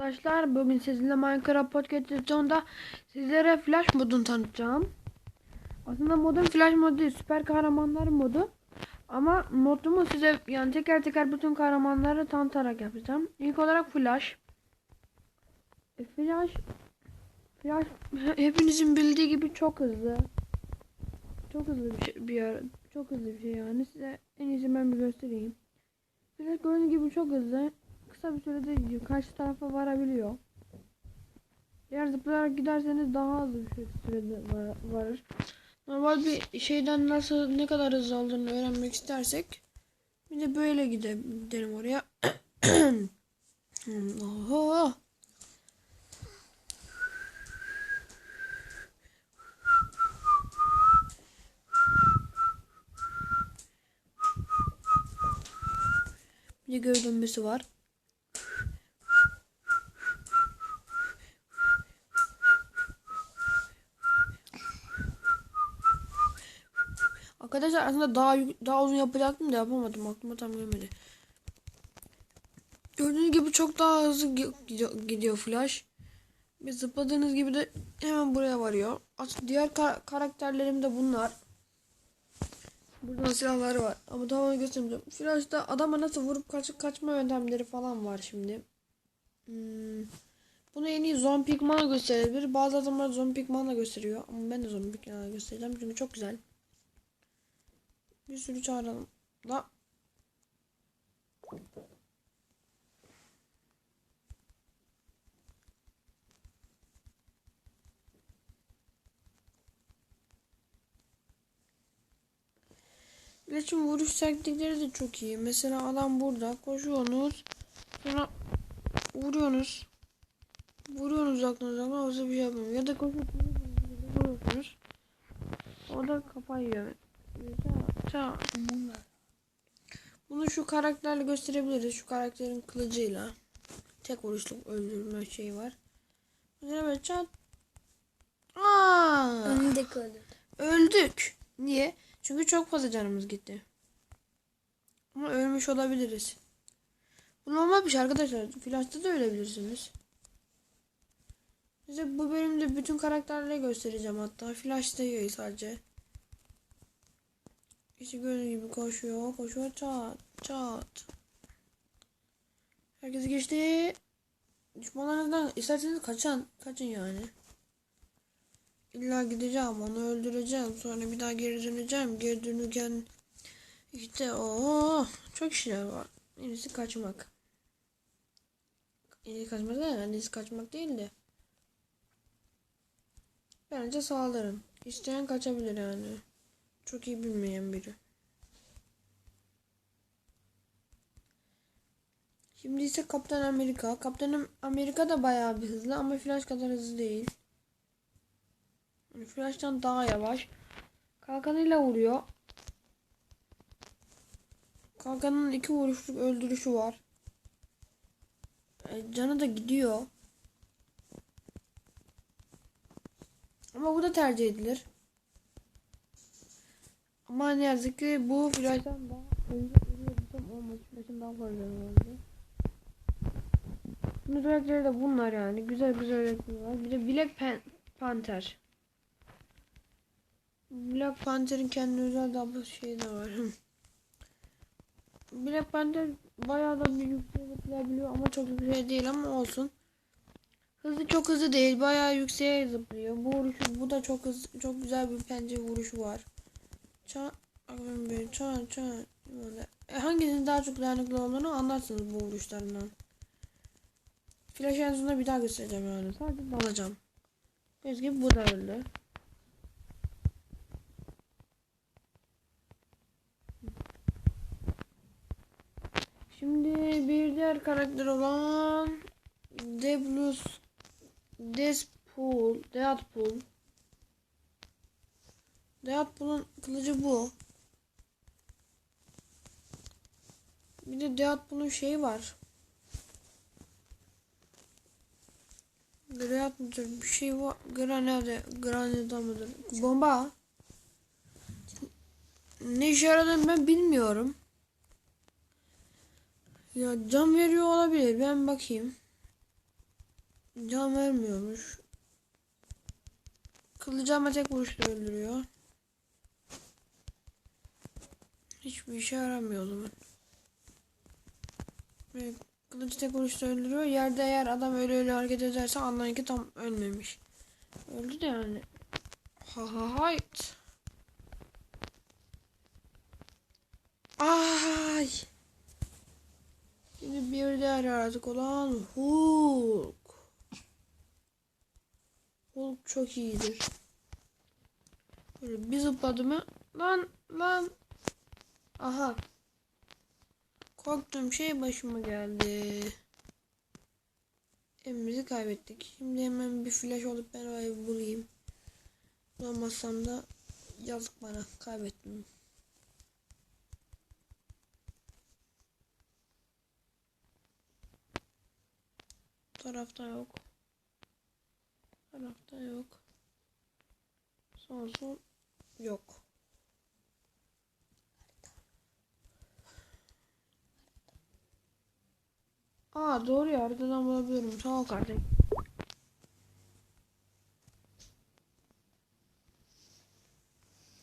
Arkadaşlar bugün sizinle Minecraft Podcast sezonunda sizlere Flash modunu tanıtacağım. Aslında modun Flash modu değil, süper kahramanlar modu. Ama modumu size yani teker teker bütün kahramanları tanıtarak yapacağım. İlk olarak Flash. E, Flash Flash hepinizin bildiği gibi çok hızlı. Çok hızlı bir şey, bir ara- çok hızlı bir şey yani. Size en iyisi ben bir göstereyim. Flash gördüğünüz gibi çok hızlı kısa bir sürede karşı tarafa varabiliyor. Eğer zıplayarak giderseniz daha hızlı bir şey- sürede var- varır. Normal bir şeyden nasıl ne kadar hızlı olduğunu öğrenmek istersek bir de böyle gide- gidelim oraya. Oho. Bir de dönmesi var. Arkadaşlar aslında daha daha uzun yapacaktım da yapamadım. Aklıma tam gelmedi. Gördüğünüz gibi çok daha hızlı gi- gidiyor, gidiyor Flash. Ve zıpladığınız gibi de hemen buraya varıyor. Aslında diğer kar- karakterlerim de bunlar. Burada silahları var. Ama daha onu göstermeyeceğim. Flash'ta adama nasıl vurup kaç kaçma yöntemleri falan var şimdi. Hmm. Bunu en iyi Zombi Pigman'a gösterebilir. Bazı adamlar Zombi Pigman'la gösteriyor. Ama ben de Zombi Pigman'la göstereceğim. Çünkü çok güzel. Bir sürü çağıralım. Da. İletişim vuruş taktikleri de çok iyi. Mesela adam burada koşuyorsunuz. Sonra vuruyorsunuz. Vuruyorsunuz uzaktan uzaktan hızlı bir şey yapmıyor. Ya da koşuyorsunuz. Vuruyorsunuz. O da kafayı. Ça, ça. Bunu şu karakterle gösterebiliriz. Şu karakterin kılıcıyla. Tek vuruşluk öldürme şeyi var. Mesela böyle çat. Aa, Önündeki öldü. öldük. Niye? Çünkü çok fazla canımız gitti. Ama ölmüş olabiliriz. Bu normal bir şey arkadaşlar. Flash'ta da ölebilirsiniz. Size bu bölümde bütün karakterleri göstereceğim hatta. Flash'ta sadece. İşte gördüğünüz gibi koşuyor, koşuyor, çat, çat. Herkes geçti. Düşmanlarınızdan isterseniz kaçın, kaçın yani. İlla gideceğim, onu öldüreceğim, sonra bir daha geri döneceğim. Geri dönürken işte o çok işler var. En iyisi kaçmak. En iyisi kaçmak değil, en iyisi kaçmak değil de. Bence saldırın. İsteyen kaçabilir yani. Çok iyi bilmeyen biri. Şimdi ise Kaptan Amerika. Kaptan Amerika da bayağı bir hızlı ama Flash kadar hızlı değil. Yani Flash'tan daha yavaş. Kalkanıyla vuruyor. Kalkanın iki vuruşluk öldürüşü var. E, canı da gidiyor. Ama bu da tercih edilir. Ama ne yazık ki bu flash'tan daha önce ölüyordum olmadı. Flash'ın daha fazla oldu. Bunun renkleri de bunlar yani. Güzel güzel renkler var. Bir de Black Pan Panther. Black Panther'in kendi özel double şeyi de var. Black Panther bayağı da bir yükseğe zıplayabiliyor ama çok yüksek değil ama olsun. Hızlı çok hızlı değil. Bayağı yükseğe zıplıyor. Bu vuruşu bu da çok hızlı, çok güzel bir pencere vuruşu var. Ça aklım bir ça ça böyle. E, hangisinin daha çok dayanıklı olduğunu anlarsınız bu vuruşlarından. Flash en sonunda bir daha göstereceğim yani. Sadece dalacağım. Göz gibi bu da öldü. Şimdi bir diğer karakter olan Deblus Deadpool Deadpool Deadpool'un kılıcı bu. Bir de Deadpool'un şeyi var. Granat mıdır? Bir şey var. Granada. Granada mıdır? Bomba. Ne işe yaradığını ben bilmiyorum. Ya can veriyor olabilir. Ben bakayım. can vermiyormuş. Kılıcı ama tek vuruşta öldürüyor. Hiçbir işe yaramıyor o zaman. Ve kılıcı tek vuruşta öldürüyor. Yerde eğer adam öyle öyle hareket ederse anlayın ki tam ölmemiş. Öldü de yani. Ha ha hayt. Ay. Şimdi bir diğer yaratık olan Hulk. Hulk çok iyidir. Böyle bir zıpladı mı? Lan lan. Aha. Korktuğum şey başıma geldi. Emimizi kaybettik. Şimdi hemen bir flash olup ben o evi bulayım. Bulamazsam da yazık bana. Kaybettim. Bu tarafta yok. Bu tarafta yok. Son yok. Aa doğru ya haritadan bulabiliyorum. Sağ ol kardeşim.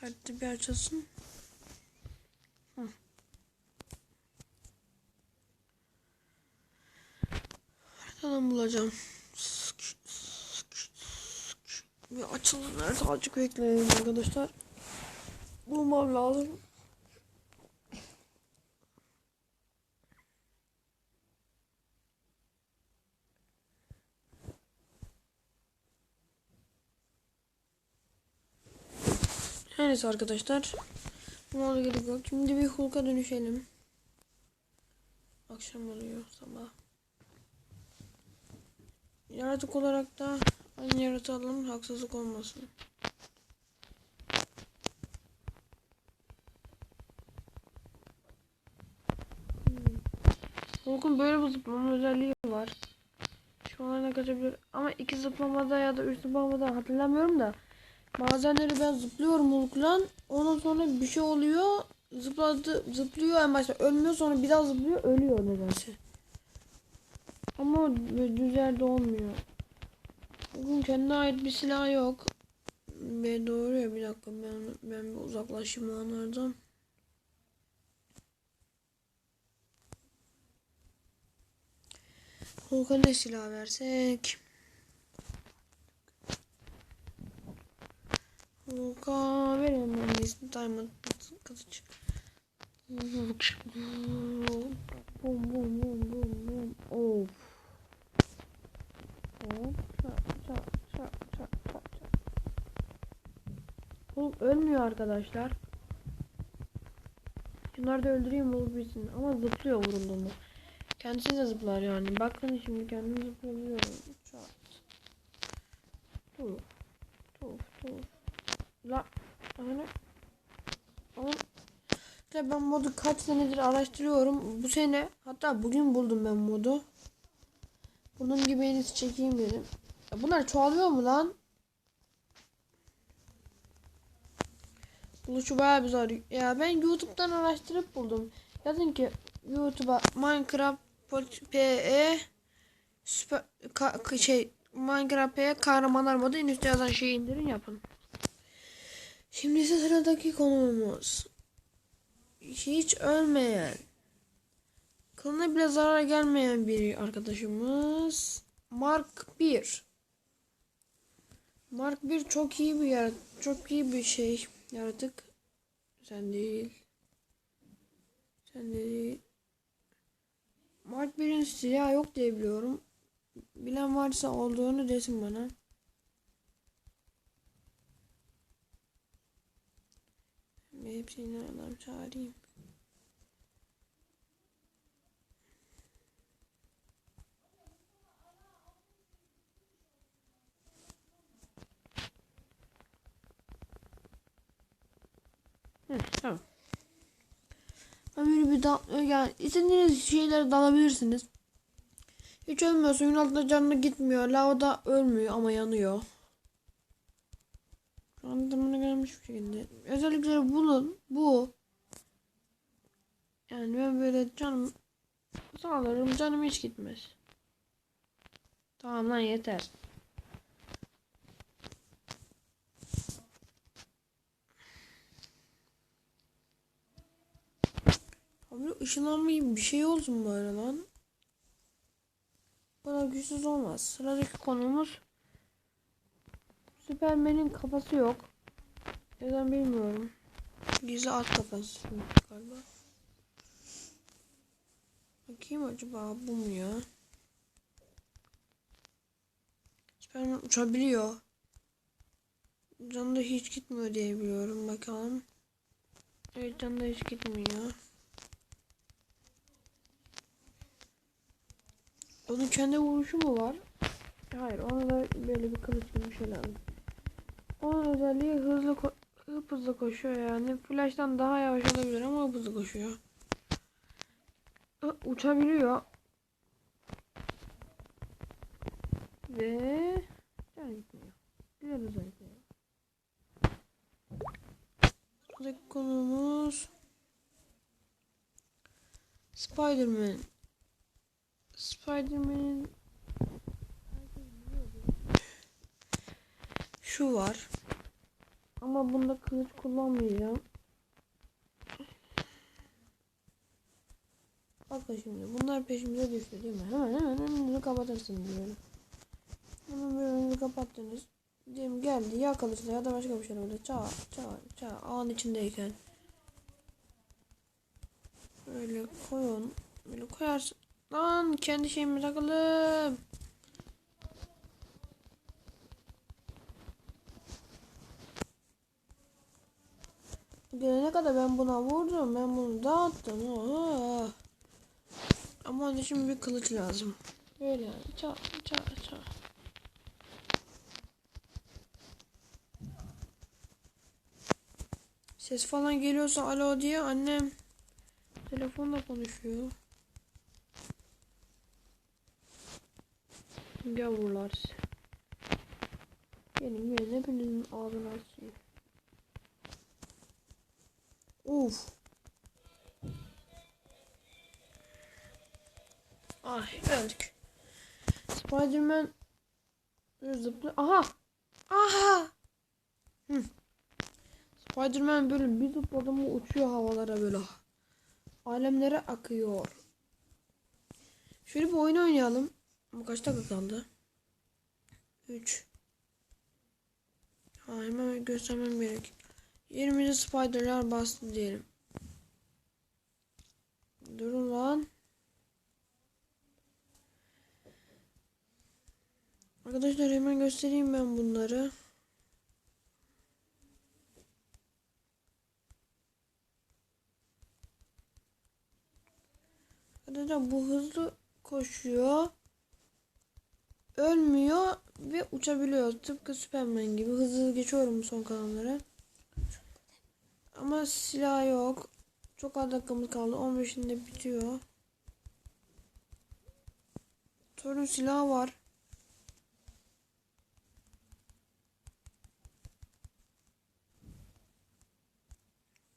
Harita bir açılsın. Hı. Bulacağım. Bir açılın nerede azıcık bekleyin arkadaşlar. Bulmam lazım. Her neyse arkadaşlar. Buna gerek yok. Şimdi bir Hulk'a dönüşelim. Akşam oluyor sabah. Yaratık olarak da aynı yaratığı alalım haksızlık olmasın. Hulk'un böyle bir zıplama özelliği var. Şu ana kaçabilir ama iki zıplamada ya da üç zıplamada hatırlamıyorum da Bazenleri ben zıplıyorum Hulk'la. Ondan sonra bir şey oluyor. Zıpladı, zıplıyor en başta. Ölmüyor sonra bir daha zıplıyor. Ölüyor nedense. Ama düz yerde olmuyor. Bugün kendine ait bir silah yok. Ve doğru ya bir dakika ben, ben bir uzaklaşayım onlardan. Hulk'a ne silah versek? Hulk'a verelim ben de Diamond kılıç. Bum bum bum bum bum. Of. Hop. Çak çak çak çak çak çak. Hulk ölmüyor arkadaşlar. Şunları da öldüreyim Hulk bitsin. Ama zıplıyor vurulduğunda. Kendisi de zıplar yani. Bakın şimdi kendim zıplıyorum. Çat. Tuf. La. Hani. Ama işte ben modu kaç senedir araştırıyorum. Bu sene hatta bugün buldum ben modu. Bunun gibi en iyisi çekeyim dedim. Ya bunlar çoğalıyor mu lan? Buluşu bayağı bir zor. Ya ben YouTube'dan araştırıp buldum. Yazın ki YouTube'a Minecraft PE süper ka, şey Minecraft PE kahramanlar modu en üstte yazan şeyi indirin yapın. Şimdi ise sıradaki konumuz. Hiç ölmeyen. Kılına bile zarar gelmeyen bir arkadaşımız. Mark 1. Mark 1 çok iyi bir yaratık. Çok iyi bir şey. Yaratık. Sen değil. Sen de değil. Mark 1'in silahı yok diye biliyorum. Bilen varsa olduğunu desin bana. Ve hepsini adam çağırayım. Hı, tamam. Böyle bir dal yani istediğiniz şeylere dalabilirsiniz. Hiç ölmüyor. Suyun altında canlı gitmiyor. Lavada ölmüyor ama yanıyor. Anlamına gelmiş bir şekilde. Özellikleri bulun. Bu. Yani ben böyle canım sağlarım. Canım hiç gitmez. Tamam lan yeter. Abi ışınlanma gibi bir şey olsun böyle lan. Bu kadar güçsüz olmaz. Sıradaki konumuz Süpermen'in kafası yok. Neden bilmiyorum. Gizli at kafası galiba. Bakayım acaba bu mu ya? Süperman uçabiliyor. Canı da hiç gitmiyor diye biliyorum. Bakalım. Evet canı da hiç gitmiyor. Onun kendi vuruşu mu var? Hayır ona da böyle bir kılıç gibi bir şey lazım. Onun özelliği hızlı hıp hızlı koşuyor yani. Flash'tan daha yavaş olabilir ama hıp hızlı koşuyor. Uçabiliyor. Ve can gitmiyor. Güzel özellikleri. Sıradaki konumuz Spider-Man. Spider-Man'in şu var. Ama bunda kılıç kullanmayacağım. Bakın şimdi bunlar peşimize düştü değil mi? Hemen hemen önünü kapatırsın diyorum. Hemen böyle önünü kapattınız. Diyelim geldi ya kılıçla ya da başka bir şey böyle çağır çağır çağır ağın içindeyken. Böyle koyun. Böyle koyarsın. Lan kendi şeyime takıldım. Gelene kadar ben buna vurdum. Ben bunu dağıttım. Oha. Ama onun için bir kılıç lazım. Böyle yani. Ça ça ça. Ses falan geliyorsa alo diye annem telefonla konuşuyor. Gavurlar. Benim gelin hepinizin ağzını açayım. Uf. Ay öldük. Spiderman zıplıyor. Aha. Aha. Hı. Spiderman böyle bir zıpladı mı uçuyor havalara böyle. Alemlere akıyor. Şöyle bir oyun oynayalım. Bu kaç dakika kaldı? 3. Ha, hemen göstermem gerek. 20. spiderler bastı diyelim. Durun lan. Arkadaşlar hemen göstereyim ben bunları. Arkadaşlar bu hızlı koşuyor. Ölmüyor ve uçabiliyor. Tıpkı Superman gibi. Hızlı geçiyorum son kalanlara. Ama silah yok. Çok az dakikamız kaldı. 15'inde bitiyor. Thor'un silahı var.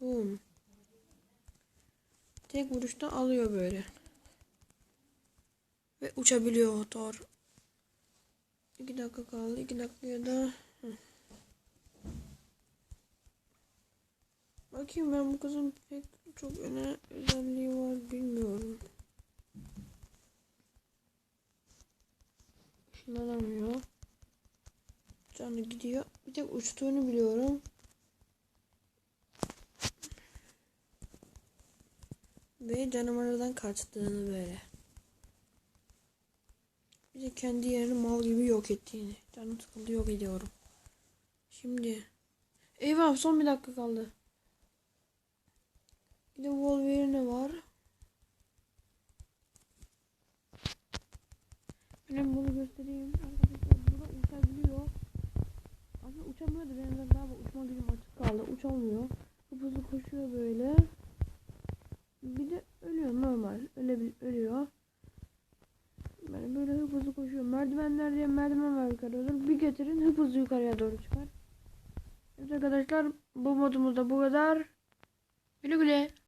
Boom. Tek vuruşta alıyor böyle. Ve uçabiliyor Thor. 2 dakika kaldı. 2 dakikaya da Bakayım ben bu kızın pek çok öne özelliği var bilmiyorum. Işınlanamıyor. Canı gidiyor. Bir tek uçtuğunu biliyorum. Ve canavarlardan kaçtığını böyle. Bir de kendi yerini mal gibi yok ettiğini. Canım sıkıldı yok ediyorum. Şimdi. Eyvah son bir dakika kaldı. Bir de Wolverine var. Ben bunu göstereyim. Arkadaşlar burada uçabiliyor. Aslında uçamıyordu. Benim de daha uçma gücüm açık kaldı. Uçamıyor. Hıp hızlı koşuyor böyle. Bir de ölüyor normal. Ölebil ölüyor. Yani böyle hıp hızlı koşuyor. Merdivenler diye merdiven var yukarıda. doğru. Bir getirin hıp hızlı yukarıya doğru çıkar. Evet arkadaşlar bu modumuzda bu kadar. Güle güle.